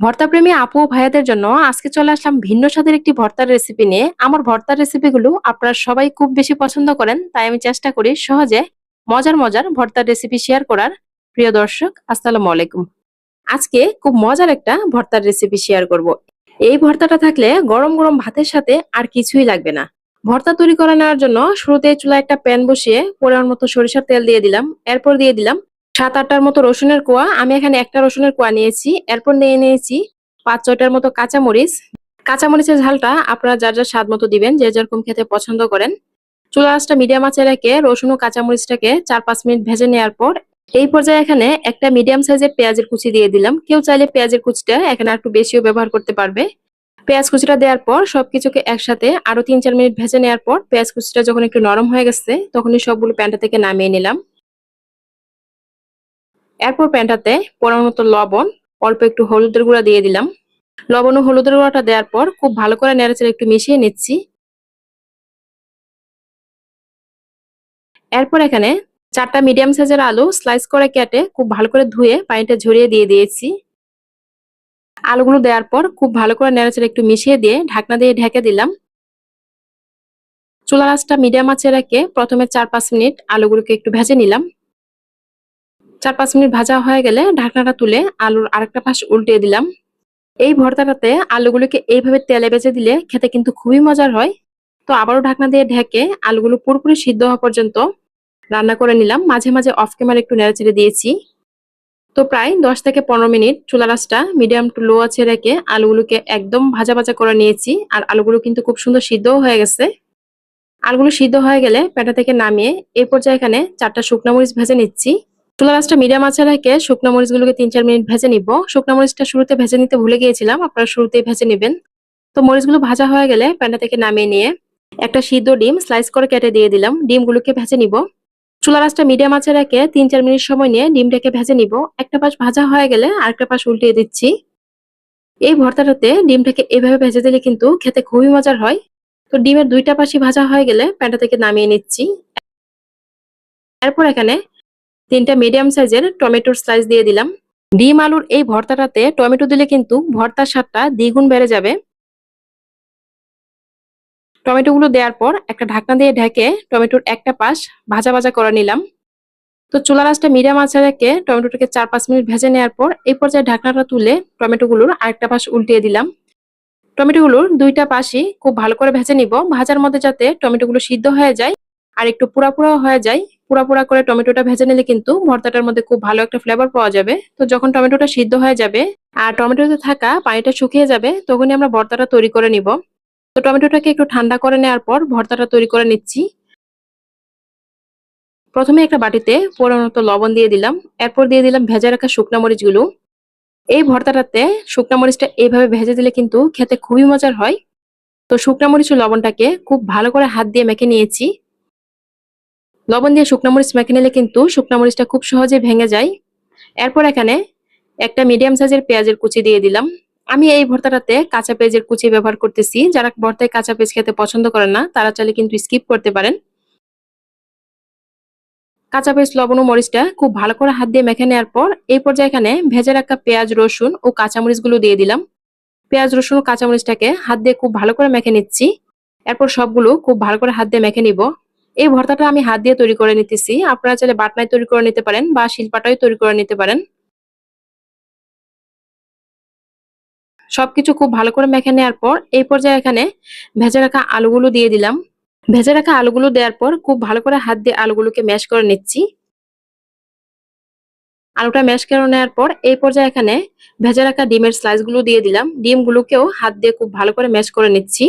ভর্তাপ্রেমী আপু ভাইয়াদের জন্য আজকে চলে আসলাম ভিন্ন স্বাদের একটি ভর্তার রেসিপি নিয়ে। আমার ভর্তার রেসিপিগুলো আপনারা সবাই খুব বেশি পছন্দ করেন, তাই আমি চেষ্টা করি সহজে মজার মজার ভর্তার রেসিপি শেয়ার করার। প্রিয় দর্শক, আসসালামু আলাইকুম। আজকে খুব মজার একটা ভর্তার রেসিপি শেয়ার করব। এই ভর্তাটা থাকলে গরম গরম ভাতের সাথে আর কিছুই লাগবে না। ভর্তা তৈরি করে নেওয়ার জন্য শুরুতে চুলা একটা প্যান বসিয়ে পরিমাণ মতো সরিষার তেল দিয়ে দিলাম। এরপর দিয়ে দিলাম সাত আটটার মতো রসুনের কোয়া। আমি এখানে একটা রসুনের কোয়া নিয়েছি। এরপর নিয়ে নিয়েছি পাঁচ ছয়টার মতো কাঁচামরিচ। কাঁচামরিচের ঝালটা আপনারা যার যার স্বাদ মতো দিবেন, যে যেরকম খেতে পছন্দ করেন। চুলা আঁচটা মিডিয়াম আঁচে রেখে রসুন ও কাঁচামরিচটাকে চার পাঁচ মিনিট ভেজে নেওয়ার পর এই পর্যায়ে এখানে একটা মিডিয়াম সাইজের পেঁয়াজের কুচি দিয়ে দিলাম। কেউ চাইলে পেঁয়াজের কুচিটা এখানে একটু বেশিও ব্যবহার করতে পারবে। পেঁয়াজ কুচিটা দেওয়ার পর সবকিছুকে একসাথে আরও তিন চার মিনিট ভেজে নেওয়ার পর পেঁয়াজ কুচিটা যখন একটু নরম হয়ে গেছে, তখনই সবগুলো প্যানটা থেকে নামিয়ে নিলাম। এরপর প্যানটাতে পরিমাণ লবণ, অল্প একটু হলুদের গুঁড়া দিয়ে দিলাম। লবণ ও হলুদের গুঁড়াটা দেওয়ার পর খুব ভালো করে নেড়েচেড়ে একটু মিশিয়ে নিচ্ছি। এরপর এখানে চারটা মিডিয়াম সাইজের আলু স্লাইস করে কেটে খুব ভালো করে ধুয়ে পানিটা ঝরিয়ে দিয়ে দিয়েছি। আলুগুলো দেওয়ার পর খুব ভালো করে নেড়েচেড়ে একটু মিশিয়ে দিয়ে ঢাকনা দিয়ে ঢেকে দিলাম। চুলা রাসটা মিডিয়াম আঁচে রেখে প্রথমে চার পাঁচ মিনিট আলুগুলোকে একটু ভেজে নিলাম। চার পাঁচ মিনিট ভাজা হয়ে গেলে ঢাকনাটা তুলে আলুর আরেকটা পাশ উল্টে দিলাম। এই ভর্তাটাতে আলুগুলোকে এইভাবে তেলে বেজে দিলে খেতে কিন্তু খুবই মজার হয়। তো আবারও ঢাকনা দিয়ে ঢেকে আলুগুলো পুরোপুরি সিদ্ধ হওয়া পর্যন্ত রান্না করে নিলাম। মাঝে মাঝে অফ ক্যামেরা একটু নেড়েচেড়ে দিয়েছি। তো প্রায় দশ থেকে পনেরো মিনিট চুলা রাসটা মিডিয়াম টু লো আছে রেখে আলুগুলোকে একদম ভাজা ভাজা করে নিয়েছি আর আলুগুলো কিন্তু খুব সুন্দর সিদ্ধও হয়ে গেছে। আলুগুলো সিদ্ধ হয়ে গেলে প্যাটা থেকে নামিয়ে এই পর্যায়ে এখানে চারটা শুকনো মরিচ ভেজে নিচ্ছি। চুলা রাসটা মিডিয়াম আছে রেখে শুকনো মরিচগুলোকে তিন চার মিনিট ভেজে নিব। শুকনো মরিচটা শুরুতে ভেজে নিতে ভুলে গিয়েছিলাম, আপনারা শুরুতেই ভেজে নেবেন। তো মরিচগুলো ভাজা হয়ে গেলে প্যানটা থেকে নামিয়ে নিয়ে একটা সিদ্ধ ডিম স্লাইস করে কেটে দিয়ে দিলাম। ডিমগুলোকে ভেজে নিব। চুলা রাসটা মিডিয়াম আছে রেখে তিন চার মিনিট সময় নিয়ে ডিমটাকে ভেজে নিব। একটা পাশ ভাজা হয়ে গেলে আরেকটা পাশ উল্টিয়ে দিচ্ছি। এই ভর্তাটাতে ডিমটাকে এভাবে ভেজে দিলে কিন্তু খেতে খুবই মজার হয়। তো ডিমের দুইটা পাশই ভাজা হয়ে গেলে প্যানটা থেকে নামিয়ে নিচ্ছি। এরপর এখানে তিনটা মিডিয়াম সাইজের টমেটোর স্লাইস দিয়ে দিলাম। ডিম আলুর এই ভর্তাটাতে টমেটো দিলে কিন্তু ভর্তার স্বাদটা দ্বিগুণ বেড়ে যাবে। টমেটোগুলো দেওয়ার পর একটা ঢাকনা দিয়ে ঢেকে টমেটোর একটা পাশ ভাজা ভাজা করে নিলাম। তো চুলা রাসটা মিডিয়াম আছে রেখে টমেটোটাকে চার পাঁচ মিনিট ভেজে নেওয়ার পর এই পর্যায়ে ঢাকনাটা তুলে টমেটোগুলোর আরেকটা পাশ উল্টিয়ে দিলাম। টমেটোগুলোর দুইটা পাশই খুব ভালো করে ভেজে নিব। ভাজার মধ্যে যাতে টমেটোগুলো সিদ্ধ হয়ে যায় আর একটু পুরা হয়ে যায় পুরা পুরা করে টমেটোটা ভেজে নিলে কিন্তু ভর্তাটার মধ্যে খুব ভালো একটা ফ্লেভার পাওয়া যাবে। তো যখন টমেটোটা সিদ্ধ হয়ে যাবে আর টমেটোতে থাকা পানিটা শুকিয়ে যাবে, তখনই আমরা ভর্তাটা তৈরি করে নিব। তো টমেটোটাকে একটু ঠান্ডা করে নেওয়ার পর ভর্তাটা তৈরি করে নিচ্ছি। প্রথমে একটা বাটিতে পরিমাণ লবণ দিয়ে দিলাম। এরপর দিয়ে দিলাম ভেজে রাখা শুকনা মরিচগুলো। এই ভর্তাটাতে শুকনা মরিচটা এইভাবে ভেজে দিলে কিন্তু খেতে খুবই মজার হয়। তো শুকনা মরিচ লবণটাকে খুব ভালো করে হাত দিয়ে মেখে নিয়েছি। লবণ দিয়ে শুকনো মরিচ মেখে নিলে কিন্তু শুকনো মরিচটা খুব সহজে ভেঙে যায়। এরপর এখানে একটা মিডিয়াম সাইজের পেঁয়াজের কুচি দিয়ে দিলাম। আমি এই ভর্তাটাতে কাঁচা পেঁয়াজের কুচি ব্যবহার করতেছি। যারা ভর্তায় কাঁচা পেঁয়াজ খেতে পছন্দ করেন না, তারা চাইলে কিন্তু স্কিপ করতে পারেন। কাঁচা পেঁয়াজ, লবণ ও মরিচটা খুব ভালো করে হাত দিয়ে মেখে নেওয়ার পর এই পর্যায়ে এখানে ভেজে রাখা পেঁয়াজ, রসুন ও কাঁচামরিচগুলো দিয়ে দিলাম। পেঁয়াজ, রসুন ও কাঁচামরিচটাকে হাত দিয়ে খুব ভালো করে মেখে নিচ্ছি। এরপর সবগুলো খুব ভালো করে হাত দিয়ে মেখে নিব। এই ভর্তাটা আমি হাত দিয়ে তৈরি করে নিতেছি। আপনারা চাইলে বাটনায় তৈরি করে নিতে পারেন বা শিলপাটায় তৈরি করে নিতে পারেন। সবকিছু খুব ভালো করে মেখে নেওয়ার পর এই পর্যায়ে এখানে ভেজে রাখা আলুগুলো দিয়ে দিলাম। ভেজে রাখা আলুগুলো দেওয়ার পর খুব ভালো করে হাত দিয়ে আলুগুলোকে ম্যাশ করে নিচ্ছি। আলুটা ম্যাশ করে নেওয়ার পর এই পর্যায়ে এখানে ভেজে রাখা ডিমের স্লাইসগুলো দিয়ে দিলাম। ডিমগুলোকেও হাত দিয়ে খুব ভালো করে ম্যাশ করে নিচ্ছি।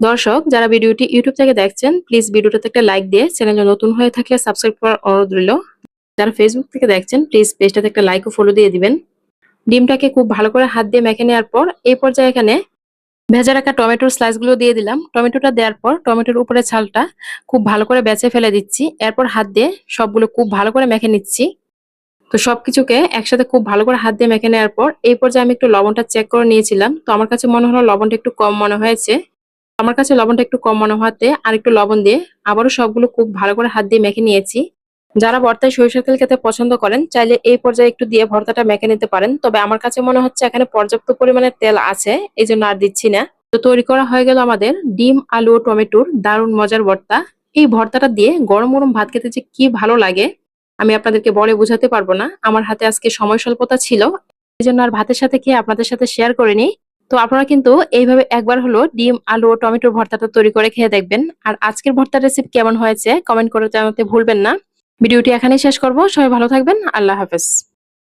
দর্শক, যারা ভিডিওটি ইউটিউব থেকে দেখছেন প্লিজ ভিডিওটাতে একটা লাইক দিয়ে চ্যানেলে নতুন হয়ে থাকলে সাবস্ক্রাইব করার অনুরোধ রইল। যারা ফেসবুক থেকে দেখছেন প্লিজ পেজটাতে একটা লাইক ও ফলো দিয়ে দিবেন। ডিমটাকে খুব ভালো করে হাত দিয়ে মেখে নেওয়ার পর, এই পর্যায়ে এখানে ভেজা রাখা টমেটোর স্লাইসগুলো দিয়ে দিলাম। টমেটোটা দেওয়ার পর, টমেটোর উপরে ছালটা খুব ভালো করে বেছে ফেলে দিচ্ছি। এরপর হাত দিয়ে সবগুলো খুব ভালো করে মেখে নিচ্ছি। তো সবকিছুকে একসাথে খুব ভালো করে হাত দিয়ে মেখে নেওয়ার পর, এই পর্যায়ে আমি একটু লবণটা চেক করে নিয়েছিলাম। তো আমার কাছে মনে হলো লবণটা একটু কম মনে হয়েছে। আমার কাছে লবণটা একটু কম মনে হওয়াতে আর একটু লবণ দিয়ে আবারও সবগুলো খুব ভালো করে হাত দিয়ে মেখে নিয়েছি। যারা ভর্তায় সরিষার তেল খেতে পছন্দ করেন, চাইলে এই পর্যায়ে একটু দিয়ে ভর্তাটা মেখে নিতে পারেন। তবে আমার কাছে মনে হচ্ছে এখানে পর্যাপ্ত পরিমাণে তেল আছে, এই জন্য আর দিচ্ছি না। তো তৈরি করা হয়ে গেল আমাদের ডিম, আলু ও টমেটোর দারুণ মজার ভর্তা। এই ভর্তাটা দিয়ে গরম গরম ভাত খেতে যে কি ভালো লাগে, আমি আপনাদেরকে বলে বোঝাতে পারব না। আমার হাতে আজকে সময় স্বল্পতা ছিল, এই জন্য আর ভাতের সাথে খেয়ে আপনাদের সাথে শেয়ার করিনি। তো আপনারা কিন্তু এইভাবে একবার হলো ডিম, আলু ও টমেটোর ভর্তাটা তৈরি করে খেয়ে দেখবেন। আর আজকের ভর্তার রেসিপি কেমন হয়েছে কমেন্ট করে জানাতে ভুলবেন না। ভিডিওটি এখানেই শেষ করব। সবাই ভালো থাকবেন। আল্লাহ হাফেজ।